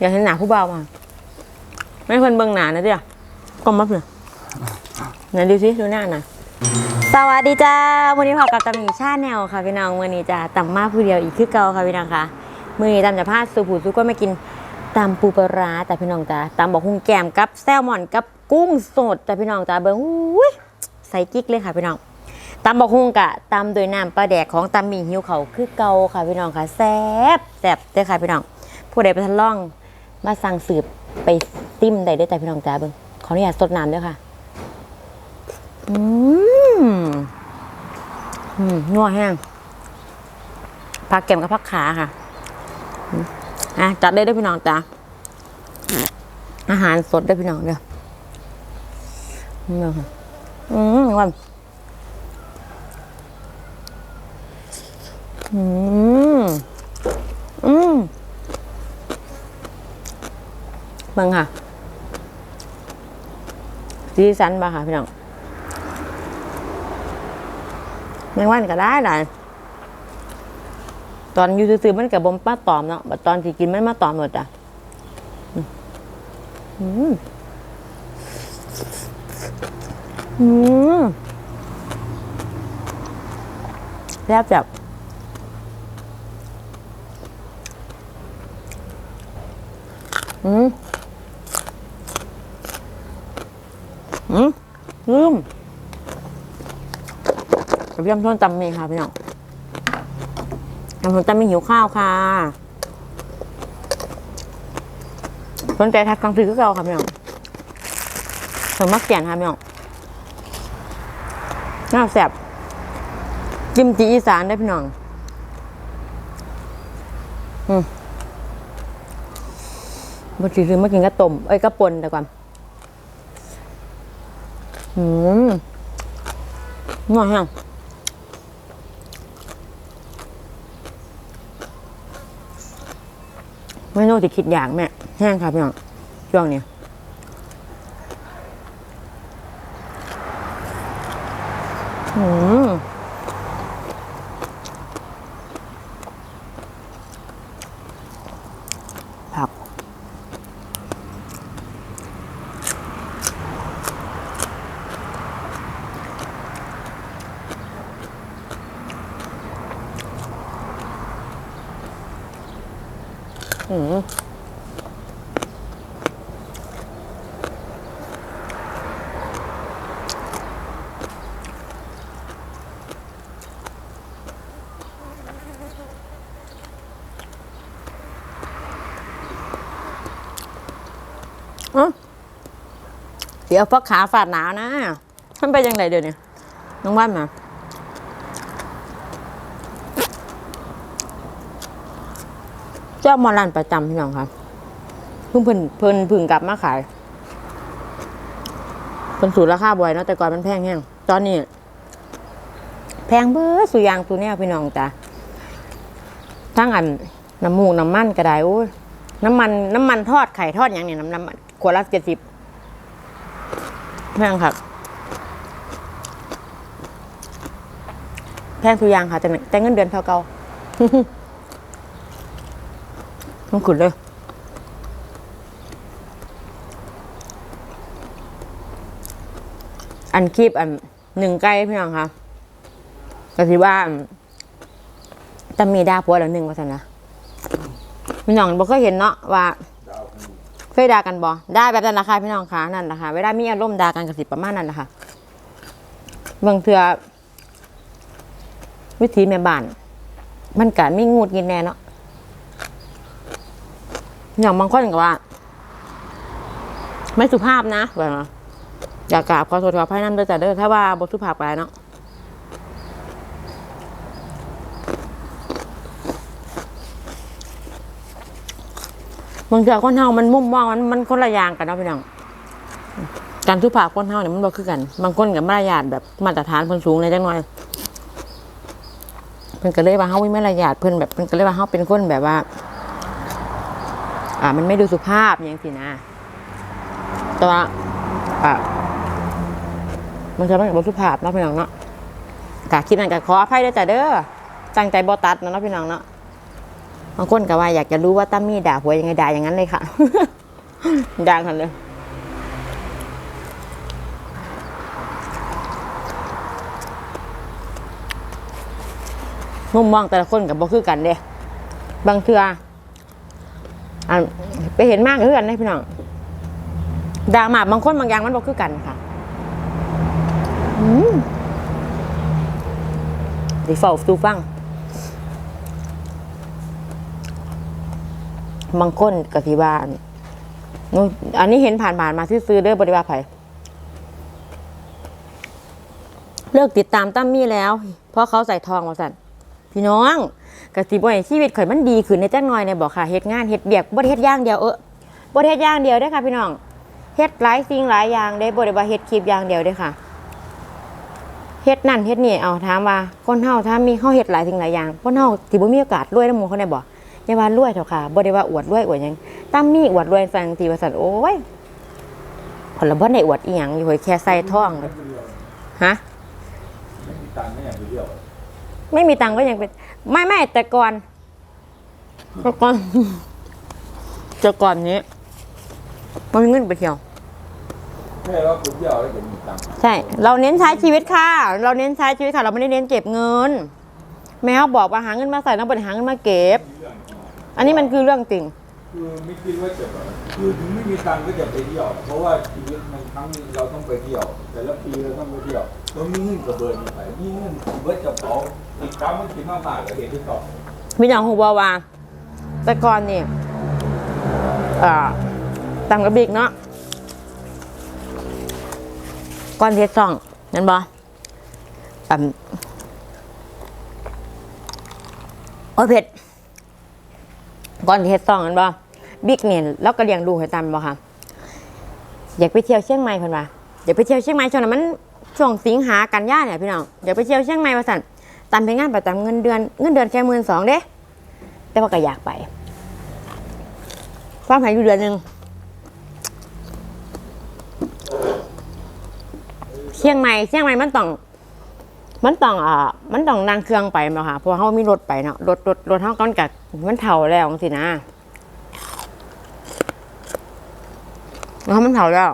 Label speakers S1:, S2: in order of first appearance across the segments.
S1: อยากเห็นหนาผู้บ่าวมาไม่เพิ่นเบิ่งหนานะเดี๋ยกลมมาเผื่อไหนดูสิดูหน้าหน่อยสวัสดีจ้าวันนี้พบกับตำหนิชาแนลค่ะพี่น้องวันนี้จะตำมาผู้เดียวอีกคือเก่าค่ะพี่น้องค่ะมือนี้ตำจะพาสุผูสุก็ไม่กินตำปูปลาแต่พี่น้องจ้าตำบอกหุงแกมกับแซลมอนกับกุ้งสดแต่พี่น้องจ้าเบิ่งอุ้ยใส่กิ๊กเลยค่ะพี่น้องตำบักฮุ่งกะตำโดยน้ำปลาแดกของตำหมี่หิวเขาคือเกาค่ะพี่น้องค่ะแซ่บแซ่บเด้อค่ะพี่น้องผู้ใดไปทันล่อง มาสั่งสืบไปติ้มได้ได้แต่พี่น้องจ้าเบิ่งขออนุญาตสดน้ำด้วยค่ะ อืมอืมนัวแห้งผักแกมกับผักขาค่ะอะจัดได้ด้วยพี่น้องจ้าอาหารสดได้พี่น้องเด้ออืมวันอืม อืมเบังค่ะสีสันบ่ค่ะพี่น้องแมงวันก็ได้หลายตอนอยู่ซื่อๆมันกับบมป้าตอมเนาะบัดตอนที่กินมันมาตอมหมดอะอืมอืมแซ่บแบบอืมลืม เดี๋ยวพี่ยำส้นตำมีค่ะพี่น้องยำส้นตำมีหิวข้าวค่ะสนใจทักกลางคืนก็เอาค่ะพี่น้องสมมักเสียนค่ะพี่น้องน่าแซ่บกิมจิอีสานได้พี่น้องอืมบางทีซื้อมากินก็ต้มเอ้ยก็ปนแต่ก่อนอืมหน่อยแห้ ไม่โน่จะคิดอยากแม่แห้งครับพี่น้องช่วงนี้อืมผัก เดี๋ยวฟักขาฝาดหนาวนะมันไปยังไงเดี๋ยวนี้น้องบ้านมา จ้ามาร้านประจำพี่น้องครับเพิ่งเพิ่นเพิ่นพึ่งกลับมาขายเพิ่นสูตรราคาบ่อยเนาะแต่ก่อนมันแพงแห้งตอนนี้ แพงเบ้อสุยางตัวเนี้ยพี่น้องจ้ะทั้งอันน้ำมูกน้ำมันก็ได้โอ้ยน้ำมันน้ำมันทอดไข่ทอดอย่างเนี้ยน้ำน้ำขวดละเจ็ดสิบแพงครับ แพงทุกอย่างค่ะแต่แต่เงินเดือนเท่าเก่า ต้องขุดเลยอันคีบอันหนึ่งไก่พี่น้องคะก็คือว่าจะมีดาพัวแล้วหนึ่งว่าสันนะพี่น้องบอกเคยเห็นเนาะว่าเคยด่ากันบ่ได้แบบนั้นราคาพี่น้องค่ะนั่นนะคะเวลามีอารมณ์ด่ากันกับสิประมาณนั้นนะคะบางเทือวิธีแม่บ้าน มันกะมีงูดกินแน่เนาะ อย่างบางคนก็ว่า ไม่สุภาพนะแบบอยากกราบขอโทษขออภัยน้ำเด้อจ้ะเด้อถ้าว่าบทสุภาพไปเนาะบางทีคนเฮามันมุมมองมันมันคนละอย่างกันเนาะพี่น้องการสุภาพคนเฮาเนี่ยมันบ่คือกัน บางคนกับมารยาทแบบมาตรฐานเพิ่นสูงเลยจังหน่อยเพิ่นก็เลยว่าเฮามีมารยาทเพิ่นแบบเพิ่นก็เลยว่าเฮาเป็นคนแบบว่า อ่ามันไม่ดูสุภาพอย่างสินะแต่ว่าอ่ามันจะไม่ดูสุภาพเนาะพี่น้องเนาะกะคิดนั่นกะขออภัยด้วยจ้ะเด้อตั้งใจบอตัดเนาะพี่น้องเนาะบางคนก็ว่าอยากจะรู้ว่าตั้มมี่ด่าผัวยังไงด่าอย่างนั้นเลยค่ะด่ากันเลยมุมมองแต่ละคนกับบ่คือกันเด้บางเทือ อะไปเห็นมากคือกันได้พี่น้องดราม่าบางคนบางอย่างมันบ่คือกันค่ะอืมดิฟอลตูฟัง บางคนกติบ้านนู้อันนี้เห็นผ่านผ่านมาซื้อเด้อบริวารไผเลิกติดตามตั้มมี่แล้ว เพราะเขาใส่ทองมาสั่น พี่น้องกะสิบ่ให้ชีวิตข่อยมันดีขึ้นในจักหน่อยในบอกค่ะเฮ็ดงานเฮ็ดเบียกบ่ได้เฮ็ดอย่างเดียวเออบ่ได้เฮ็ดอย่างเดียวเด้ค่ะ พี่น้องเฮ็ดหลายสิ่งหลายอย่างเด้บ่ได้ว่าเฮ็ดคลิปอย่างเดียวเด้ค่ะเฮ็ดนั่นเฮ็ดนี่เอาถามว่าคนเฮาถ้ามีเฮาเฮ็ดหลายสิ่งหลายอย่างคนเฮาสิบ่มีโอกาสรวยนำหมู่เขาได้บ่อย่าว่ารวยเถอะค่ะบ่ได้ว่าอวดรวยอวดหยังตั้มมีอวดรวยสั่งทีว่าสั่นโอ้ยผลบ่ได้อวดอีหยังอยู่ข่อยแค่ใส่ท้องเลยฮะ
S2: ตังค์ไม่อยากไปเที่ยว
S1: ไม่มีตังค์ก็ยังเป็น ไม่ไม่แต่ก่อนแต่ก่อน แต่ก่อนนี้มันมีเงินไปเที่ยว
S2: แค่ว่าคุณเที่ยวแล้วจะมีตังค์
S1: ใช่ เราเน้นใช้ชีวิตค่ะ เราเน้นใช้ชีวิตค่ะ เราไม่ได้เน้นเก็บเงิน แม่เขาบอกว่าหาเงินมาใส่ต้องไปหาเงินมาเก็บ อันนี้มันคือเรื่องจริง
S2: คือไม่คิดว่าจะแบบคือถึงไม่มีตังค์ก็จะไปเที่ยว เพราะว่าชีวิตมันครั้งหนึงเราต้องไปเที่ยว แต่ละปีเราต้องไปเที่ยว เรามีเงินกับเบิร์นไปมีเงินเบิร์ดกับเขาอีกครั้งมันคิดมากๆก็เห็นที่ต่อ
S1: พี่น้องฮูบอว่าแต่ก่อนนี่ตามกระบิกเนาะก่อนเทสซองนั่นบอโอ้เผ็ดก่อนเทสซองนั่นบอบิ๊กเนี่ยแล้วก็เลี้ยงดูให้ตามบอค่ะอยากไปเที่ยวเชียงใหม่เพิ่นว่าอยากไปเที่ยวเชียงใหม่ชนั้นมัน ช่วงสิงหากันยาเนี่ยพี่น้องอยากไปเที่ยวเชียงใหม่ว่าสั่นตามไปงานประจำเงินเดือนเงินเดือนแค่หมื่นสองเด้แต่ว่าก็อยากไปความหายอยู่เดือนหนึ่งเชียงใหม่เชียงใหม่มันต้อง มันต้องอ่ามันต้องนั่งเครื่องไปมาค่ะเพราะเขามีรถไปเนาะรถรถรถเขาก้อนกัดมันเถ่าแล้วสินะแล้วมันเถ่าแล้ว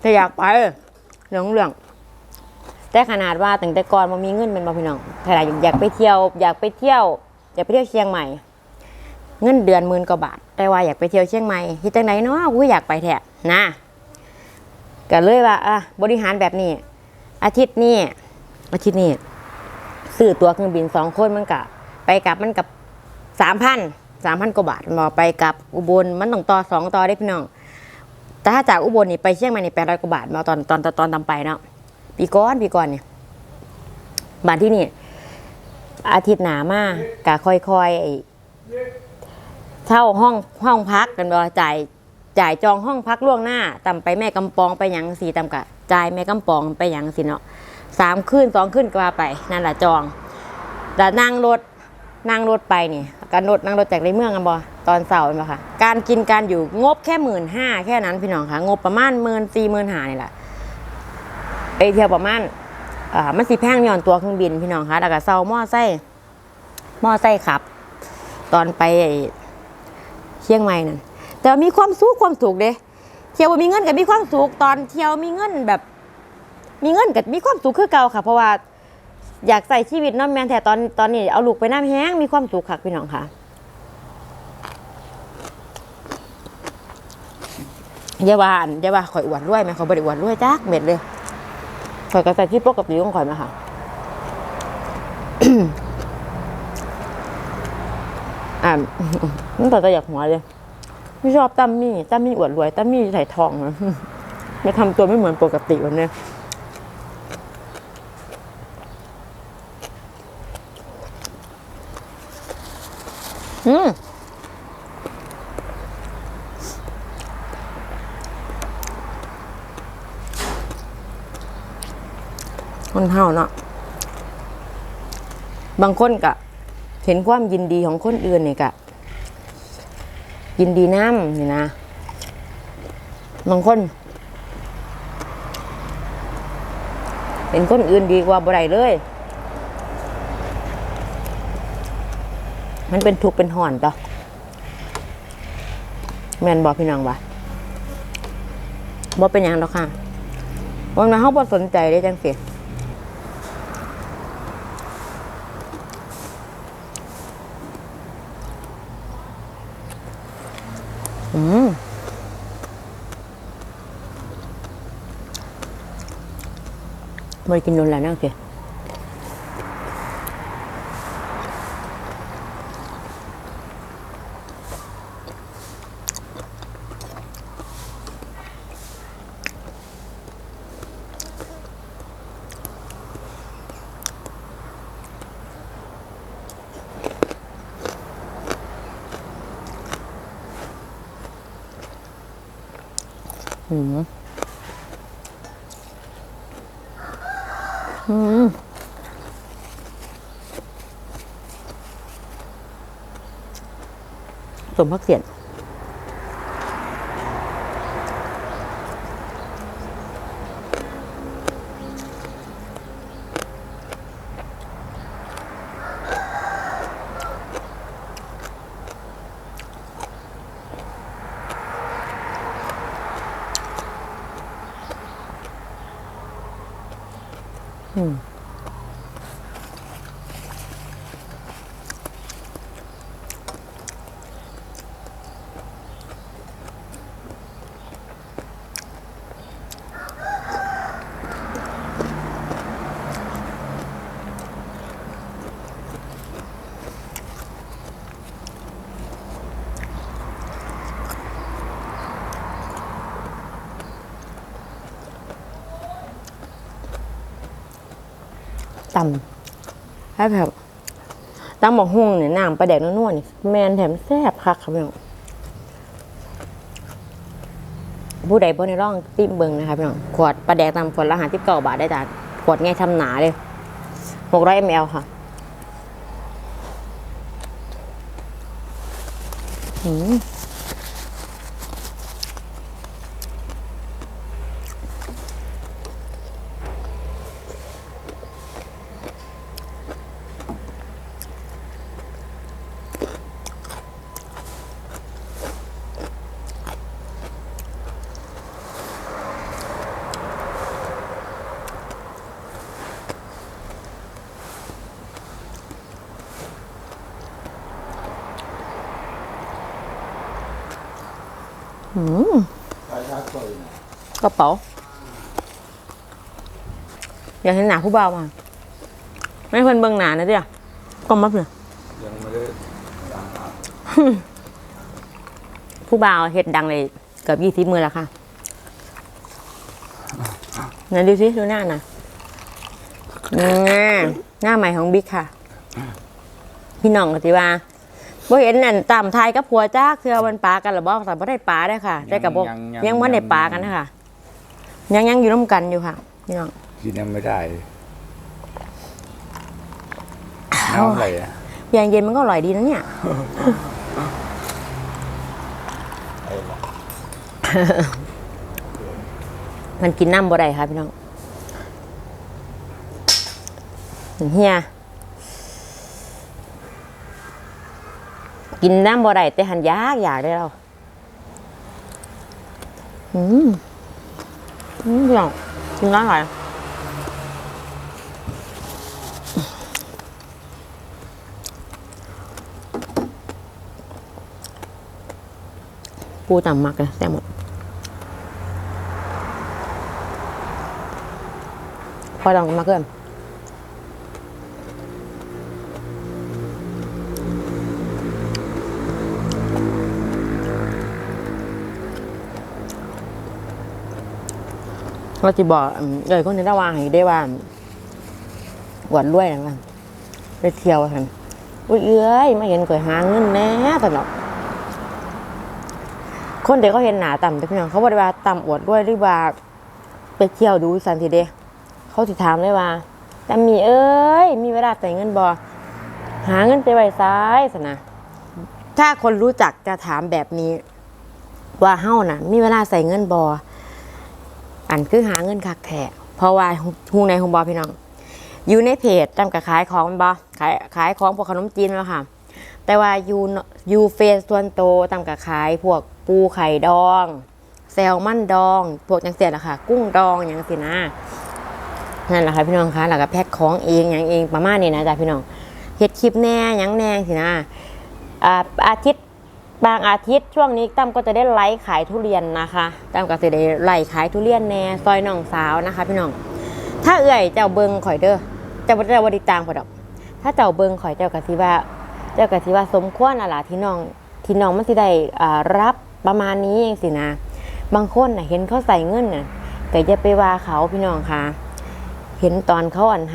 S1: แต่อยากไปเรื่องเรื่อง แต่ขนาดว่าตั้งแต่ก่อนมันมีเงินเป็นบ่พี่น้องขนาดอยากไปเที่ยว อยากไปเที่ยวอยากไปเที่ยวเชียงใหม่ เงินเดือนหมื่นกว่าบาท แต่ว่าอยากไปเที่ยวเชียงใหม่เฮ็ดจังไดเนาะกูอยากไปแท้นะก็เลยว่าอะบริหารแบบนี้ อาทิตย์นี้อาทิตย์นี้ซื้อตั๋วเครื่องบินสองคนมันกะไปกลับมันกับสามพันสามพันกว่าบาทมอไปกับอุบลมันต้องต่อสองต่อได้พี่น้องแต่ถ้าจากอุบลนี่ไปเชียงใหม่นี่แปดร้อยกว่าบาทมาตอนตอนตอนตอนตามไปเนาะ ปีก่อนปีก่อนเนี่ยบานที่นี่อาทิตย์หนามากกะค่อยๆไอ้เช่าห้องห้องพักกันบ่จ่ายจ่ายจองห้องพักล่วงหน้าตำไปแม่กำปองไปหยังสีตำกะจ่ายแม่กำปองไปหยังสิเนาะสามคืนสองคืนก็ว่าไปนั่นแหละจองแต่นั่งรถนั่งรถไปนี่การรถนั่งรถจากในเมืองกันบ่ตอนเสาร์เห็นบ่ค่ะ การกินการอยู่งบแค่หมื่นห้าแค่นั้นพี่น้องค่ะ งบประมาณหมื่นสี่หมื่นห้านี่แหละ ไปเที่ยวประมาณอ่ามันสิแพงย้อนตัวเครื่องบินพี่น้องค่ะแล้วก็เซาหม้อไส้มอไซค์ขับ ตอนไปเชียงใหม่นั่นแต่มีความสุขความสุขเด้เที่ยวมีเงินกับมีความสุขตอนเที่ยวมีเงินแบบ มีเงินกับมีความสุขคือเก่าค่ะ เพราะว่าอยากใส่ชีวิตน้องแมนแต่ตอนตอนนี้เอาลูกไปน้ำแห้งมีความสุขค่ะพี่น้องค่ะอย่าว่านอย่าว่าข่อยอวดรวยไหมข่อยบริอวดรวยจักเม็ดเลย ข่อยก็ใส่ที่ปกติของข่อยมาค่ะอ่าตั้งแต่จะอยากหัวเลยไม่ชอบตั้มมี่ตั้มมี่อวดรวยตั้มมี่ใส่ทองนะม่ทำตัวไม่เหมือนปกติวันนี้อืมคนเฮาเนาะ บางคนกะเห็นความยินดีของคนอื่นเนี่ยกะยินดีน้ำนี่นะบางคนเห็นคนอื่นดีกว่าบ่ได้เลย มันเป็นทุกข์เป็นห่อนต่อแมนบอกพี่น้องว่าบ่เป็นหยังดอกค่ะวันนั้นเขาบ่สนใจได้จังสิ ไม่ได้กินนนแล้วนั่งสิอืมอืม สมพักเสียน อื ตำให้แบบตำหมกหุ่งเนี่ยน้ำปลาแดกนัวๆนี่แมนแถมแซ่บคักครับพี่น้องผู้ใดบ่ในร่องติ้มเบิงนะคะพี่น้องขวดปลาแดกตำขวดละหาที่เก้าบาทได้จ้ะขวดไงทำหนาเลยหกร้อยมลค่ะอืมอืม
S2: สายชาร์จตัว
S1: กระเป๋า อยากเห็นหนาผู้บ่าวมาไม่เพิ่นเบิ่งหนานะเดียวก็มับเลย
S2: ยังไม่ได้ตามหา
S1: ผู้บ่าวเห็ดดังเลยเกือบยี่สิบมือแล้วค่ะไหนดูสิดูหน้าหน่ะนี่หน้าใหม่ของบิ๊กค่ะ พี่น้องก็สิว่า บ่เห็นนั่นตามทายกับผัวจ้าคือมันปากันหรือบ่แต่บ่ได้ปาได้อค่ะ ได้กับบ่ยังบ่ได้ปากันนะคะยังยังอยู่ร่วมกันอยู่ค่ะพี่น้อง
S2: กินยังไม่ได้น้ำอะไรอะ
S1: ยางเย็นมันก็อร่อยดีนะเนี่ยมันกินน้ำบ่ได้ค่ะพี่น้องเฮีย กินน้ำบ่ได้แต่หันยากอยากได้เราอืมอืมพี่น้องกินน้ำอะไรปูต่ำมากเลยแต่หมด พอลองมาเกิน เราจะบอกเอ้ยคนนี้ระวางให้ได้ว่าหวานรวยนะว่าไปเที่ยวกันอุ้ยเอ้ยไมาเห็นก่อยหาเงินแน่ตลอดคนเด็กเขาเห็นหนาต่ำแต่พี่น้องเขาบอกว่าต่ำอวดด้วยหรือว่าไปเที่ยวดูสันทีเดเขาสิถามเลยว่าแต่มีเอ้ย มีเวลาใส่เงินบอหาเงินไปไว้ซ้ายสนะถ้าคนรู้จักจะถามแบบนี้ ว่าเฮ้าน่ะ มีเวลาใส่เงินบอ อันคือหาเงินคักแทะเพราะว่าฮูในฮงบอพี่น้อง อยู่ในเพจจำกับขายของบอขายขายของพวกขนมจีนแล้วค่ะ แต่ว่ายูยูเฟสส่วนโตวตามกับขายพวกปูไข่ดองแซลมอนดอง พวกจังเสียละค่ะ กุ้งดองอย่างสินะนั่นแหละค่ะพี่น้องคะแล้วก็แพ็คของเองอย่างเองประมาณนี้นะจ๊ะพี่น้องเฮ็ดคลิปแน่ยังแน่สินะอ่าอาทิตย์ บางอาทิตย์ช่วงนี้ตั้มก็จะได้ไลฟ์ขายทุเรียนนะคะตั้มก็จะได้ไลฟ์ขายทุเรียนแน่ซอยน้องสาวนะคะ พี่น้อง ถ้าเอื่อยเจ้าเบิงข่อยเด้อเจ้าบ่ได้ว่าติดตามข่อยดอก ถ้าเจ้าเบิงข่อยเจ้ากะสิว่า เจ้ากะสิว่าสมควรน่ะล่ะที่น้องที่น้องมันสิได้รับประมาณนี้เองสินะ บางคนน่ะเห็นเขาใส่เงินน่ะก็อย่าไปว่าเขาพี่น้องค่ะ เห็นตอนเขาอัน